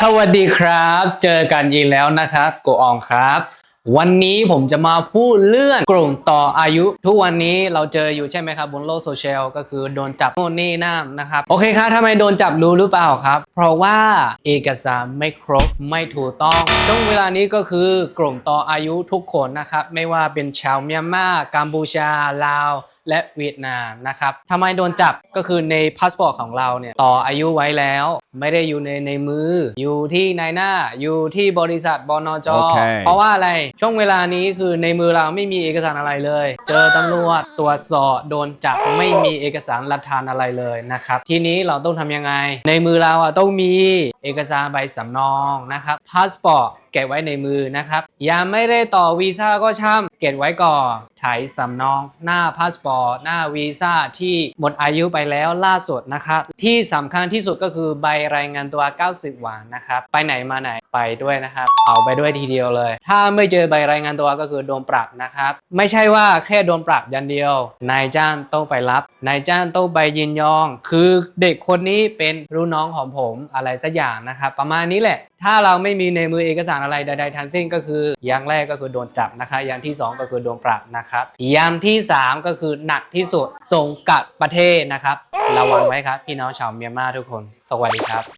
สวัสดีครับ เจอกันอีกแล้วนะครับโกอองครับ วันนี้ผมจะมาพูดเรื่องกลุ่มต่ออายุ ทุกวันนี้เราเจออยู่ใช่ไหมครับ บนโลกโซเชียลก็คือโดนจับโน่นนี่นั่นนะครับ โอเคครับทำไมโดนจับรู้หรือเปล่าครับ เพราะว่าเอกสารไม่ครบไม่ถูกต้อง ช่วงเวลานี้ก็คือกลุ่มต่ออายุทุกคนนะครับ ไม่ว่าเป็นชาวเมียนมากัมพูชาลาว และเวียดนามนะครับทำไมโดนจับก็คือในพาสปอร์ตของเราเนี่ยต่ออายุไว้แล้ว ไม่ได้อยู่ในในมือ อยู่ที่นายหน้า อยู่ที่บริษัทบนจโอเคเพราะว่าอะไรช่วงเวลานี้คือในมือเราไม่มีเอกสารอะไรเลย เจอตำรวจตรวจสอบโดนจับไม่มีเอกสารหลักฐานอะไรเลยนะครับ ทีนี้เราต้องทำยังไง ในมือเราอะต้องมีเอกสารใบสำนองนะครับพาสปอร์ตเก็บไว้ในมือนะครับยังไม่ได้ต่อวีซ่าก็ช่ำเก็บไว้ก่อนถ่ายสำนองหน้าพาสปอร์ตหน้าวีซ่าที่หมดอายุไปแล้วล่าสุดนะครับที่สำคัญที่สุดก็คือใบรายงานตัว 90 วันนะครับไปไหนมาไหนไปด้วยนะครับ เอาไปด้วยทีเดียวเลย ถ้าไม่เจอใบรายงานตัวก็คือโดนปรับนะครับ ไม่ใช่ว่าแค่โดนปรับอย่างเดียว นายจ้างต้องไปรับ นายจ้างต้องไปยินยอมคือเด็กคนนี้เป็นรุ่นน้องของผมอะไรสักอย่างนะครับ ประมาณนี้แหละ ถ้าเราไม่มีในมือเอกสารอะไรใดๆทั้งสิ้นก็คืออย่างแรกก็คือโดนจับนะคะอย่างที่สองก็คือโดนปรับนะครับอย่างที่สามก็คือหนักที่สุดส่งกลับประเทศนะครับ ระวังไว้ครับ พี่น้องชาวเมียนมาทุกคน สวัสดีครับ